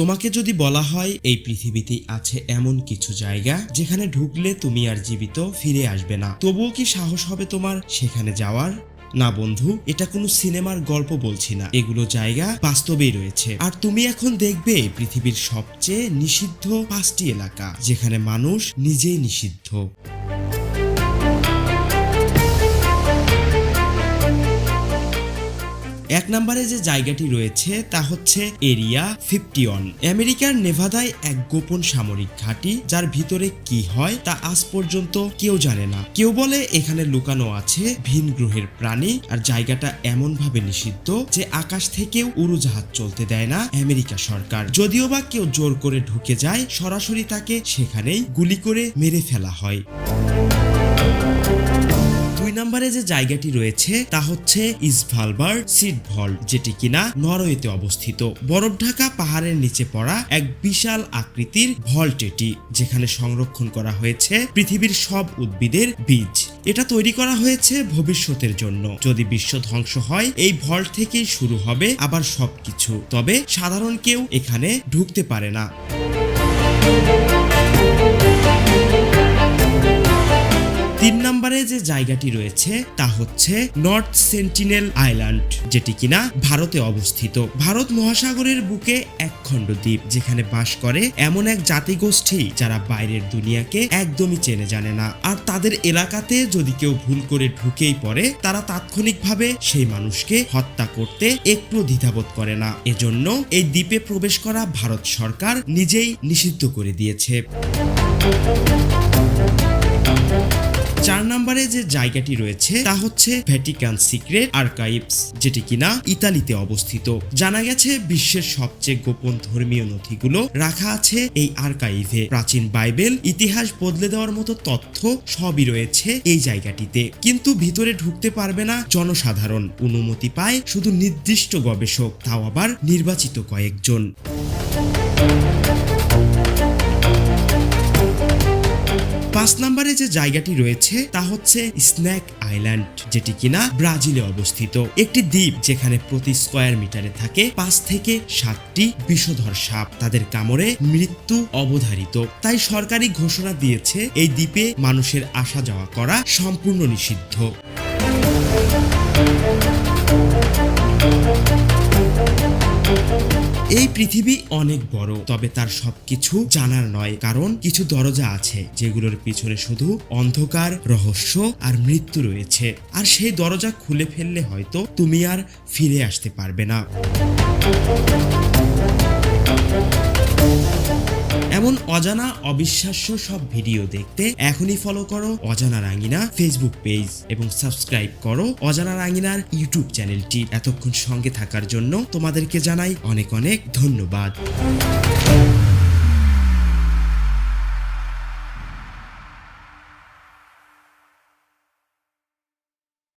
তোমাকে যদি বলা হয়, এই পৃথিবীতে আছে এমন কিছু জায়গা যেখানে ঢুকলে তুমি আর জীবিত ফিরে আসবে না। তবুও কি সাহস হবে তোমার সেখানে যাওয়ার? না বন্ধু, এটা কোনো সিনেমার গল্প বলছি না। এগুলো জায়গা বাস্তবেই রয়েছে। আর তুমি এখন দেখবে পৃথিবীর সবচেয়ে নিষিদ্ধ পাঁচটি এলাকা, যেখানে মানুষ নিজেই নিষিদ্ধ। এক নম্বরে যে জায়গাটি রয়েছে তা হচ্ছে এরিয়া ফিফটি ওয়ান। আমেরিকার নেভাদায় এক গোপন সামরিক ঘাঁটি, যার ভিতরে কি হয় তা আজ পর্যন্ত কেউ জানে না। কেউ বলে এখানে লুকানো আছে ভিন গ্রহের প্রাণী, আর জায়গাটা এমন ভাবে নিষিদ্ধ যে আকাশ থেকেও উড়োজাহাজ চলতে দেয় না আমেরিকা সরকার। যদিও বা কেউ জোর করে ঢুকে যায়, সরাসরি তাকে সেখানেই গুলি করে মেরে ফেলা হয়। যে জায়গাটি রয়েছে তা হচ্ছে ইসভালবার সিড ভল্ট যেটি কিনা নরওয়েতে অবস্থিত। বরফ ঢাকা পাহাড়ের নিচে পড়া এক বিশাল আকৃতির ভল্ট এটি, যেখানে সংরক্ষণ করা হয়েছে পৃথিবীর সব উদ্ভিদের বীজ। এটা তৈরি করা হয়েছে ভবিষ্যতের জন্য। যদি বিশ্ব ধ্বংস হয়, এই ভল্ট থেকেই শুরু হবে আবার সবকিছু। তবে সাধারণ কেউ এখানে ঢুকতে পারে না। তিন নম্বরে যে জায়গাটি রয়েছে, তা হচ্ছে নর্থ সেন্টিনেল আইল্যান্ড, যেটি কিনা ভারতে অবস্থিত। ভারত মহাসাগরের বুকে এক খণ্ড দ্বীপ, যেখানে বাস করে এমন এক জাতিগোষ্ঠী যারা বাইরের দুনিয়াকে একদমই চেনে জানে না। আর তাদের এলাকাতে যদি কেউ ভুল করে ঢুকেই পড়ে, তারা তাৎক্ষণিকভাবে সেই মানুষকে হত্যা করতে একটু দ্বিধাবোধ করে না। এজন্য এই দ্বীপে প্রবেশ করা ভারত সরকার নিজেই নিষিদ্ধ করে দিয়েছে। চার নম্বরে যে জায়গাটি রয়েছে, তা হচ্ছে ভ্যাটিকান সিক্রেট আর্কাইভস যেটি কিনা ইতালিতে অবস্থিত। জানা গেছে, বিশ্বের সবচেয়ে গোপন ধর্মীয় নথিগুলো রাখা আছে এই আর্কাইভে প্রাচীন বাইবেল, ইতিহাস বদলে দেওয়ার মতো তথ্য সবই রয়েছে এই জায়গাটিতে। কিন্তু ভিতরে ঢুকতে পারবে না জনসাধারণ। অনুমতি পায় শুধু নির্দিষ্ট গবেষক, তাও আবার নির্বাচিত কয়েকজন। পাঁচ নম্বরে যে জায়গাটি রয়েছে, তা হচ্ছে স্ন্যাক আইল্যান্ড যেটি কিনা ব্রাজিলে অবস্থিত। একটি দ্বীপ যেখানে প্রতি স্কোয়ার মিটারে থাকে পাঁচ থেকে সাতটি বিষধর সাপ। তাদের কামড়ে মৃত্যু অবধারিত। তাই সরকারি ঘোষণা দিয়েছে, এই দ্বীপে মানুষের আসা যাওয়া করা সম্পূর্ণ নিষিদ্ধ। পৃথিবী অনেক বড়, তবে তার সবকিছু জানার নয়, কারণ কিছু দরজা আছে, যেগুলোর পিছনে শুধু অন্ধকার, রহস্য আর মৃত্যু রয়েছে। আর সেই দরজা খুলে ফেললে হয়তো তুমি আর ফিরে আসতে পারবে না। অজানা অবিশ্বাস্য সব ভিডিও দেখতে এখনই ফলো করো অজানা রাঙ্গিনা ফেসবুক পেজ এবং সাবস্ক্রাইব করো অজানা রাঙ্গিনার ইউটিউব চ্যানেলটি এতক্ষণ সঙ্গে থাকার জন্য তোমাদেরকে জানাই অনেক অনেক ধন্যবাদ।